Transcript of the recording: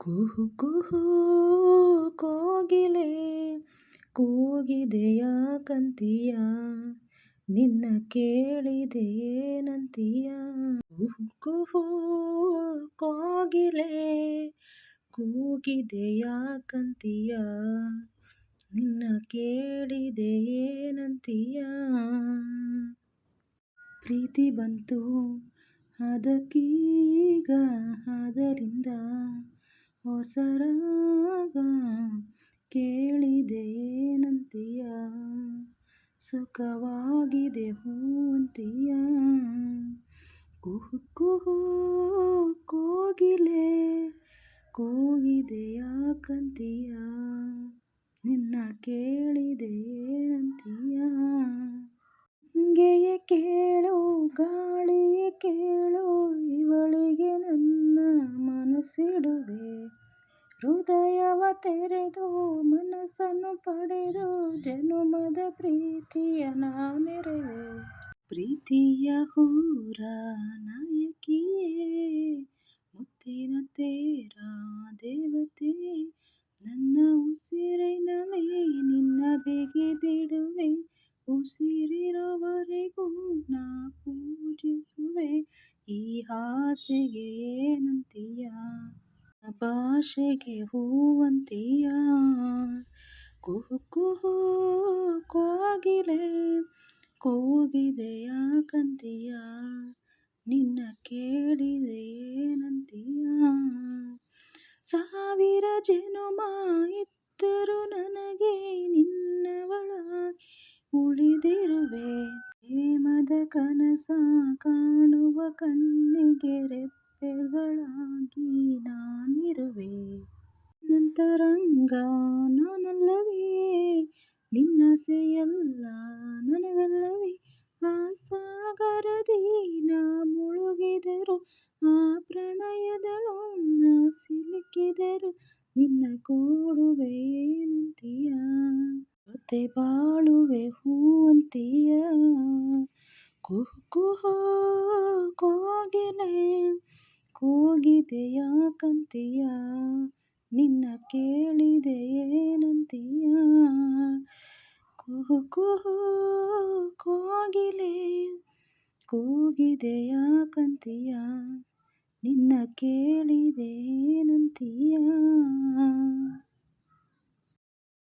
ಕುಹು ಕುಹು ಕೋಗಿಲೆ, ಕೂಗಿದೆಯ ಕಂತಿಯ? ನಿನ್ನ ಕೇಳಿದೆ ಏನಂತೀಯ ಕುಹು ಕುಹು ಕೋಗಿಲೆ, ಕೂಗಿದೆಯ ಕಂತಿಯ? ನಿನ್ನ ಕೇಳಿದೆ ಏನಂತೀಯ ಪ್ರೀತಿ ಬಂತು ಅದಕ್ಕೀಗ, ಅದರಿಂದ ಹೊಸರಾಗ ಕೇಳಿದೆ ಏನಂತೀಯ ಸುಖವಾಗಿದೆ ಹೂವಂತೀಯ? ಕುಹು ಕುಹು ಕೋಗಿಲೆ ಕೂಗಿದೆ ನಿನ್ನ ಕೇಳಿದೆ ತೆರೆದು ಮನಸ್ಸನ್ನು ಪಡೆದು ಜನುಮದ ಪ್ರೀತಿಯ ನಾನೆರೆವೆ ಪ್ರೀತಿಯ ಹೂರ ನಾಯಕಿಯೇ, ಮುತ್ತಿನ ತೇರ ದೇವತೆ, ನನ್ನ ಉಸಿರಿನಲ್ಲಿ ನಿನ್ನ ಬಿಗಿದಿಡುವೆ, ಉಸಿರಿರೋವರೆಗೂ ನಾ ಪೂಜಿಸುವೆ. ಈ ಹಾಸಿಗೆ ಏನಂತೀಯ ಭಾಷೆಗೆ ಹೂವಂತೆಯ? ಕುಹು ಕೋಗಿಲೆ ಕೂಗಿದೆ ಯಾಕಂತೀಯ ನಿನ್ನ ಕೇಳಿದೆ ಏನಂತೀಯ? ಸಾವಿರ ಜನುಮ ನನಗೆ ನಿನ್ನವಳಾಗಿ ಉಳಿದಿರುವೆ. ಪ್ರೇಮದ ಕನಸ ಕಾಣುವ ಕಣ್ಣಿಗೆ ರೆಪ್ಪೆಗಳಾಗಿ ನಾನಿರುವೆ. ನಂತರಂಗ ನಾನಲ್ಲವೇ? ನಿನ್ನಾಸೆಯೆಲ್ಲ ನನಗಲ್ಲವೇ? ಆ ಸಾಗರದಿ ನಾ ಮುಳುಗಿದರು, ಆ ಪ್ರಣಯದಳು ನಾ ಸಿಲುಕಿದರು ನಿನ್ನ ಕೂಡುವೆ ನಂತಿಯ ಮತ್ತೆ ಬಾಳುವೆ ಹೂವಂತೀಯ? ಕುಹು ಕುಹು ಕೋಗಿಲೆ ಕೂಗಿದೆ ಕಂತಿಯ? ನಿನ್ನ ಕೇಳಿದೆ ಏನಂತೀಯ? ಕುಹು ಕುಹು ಕೋಗಿಲೆ ಕೂಗಿದೆಯಾ ಕಂತಿಯ? ನಿನ್ನ ಕೇಳಿದೆ ಏನಂತೀಯ?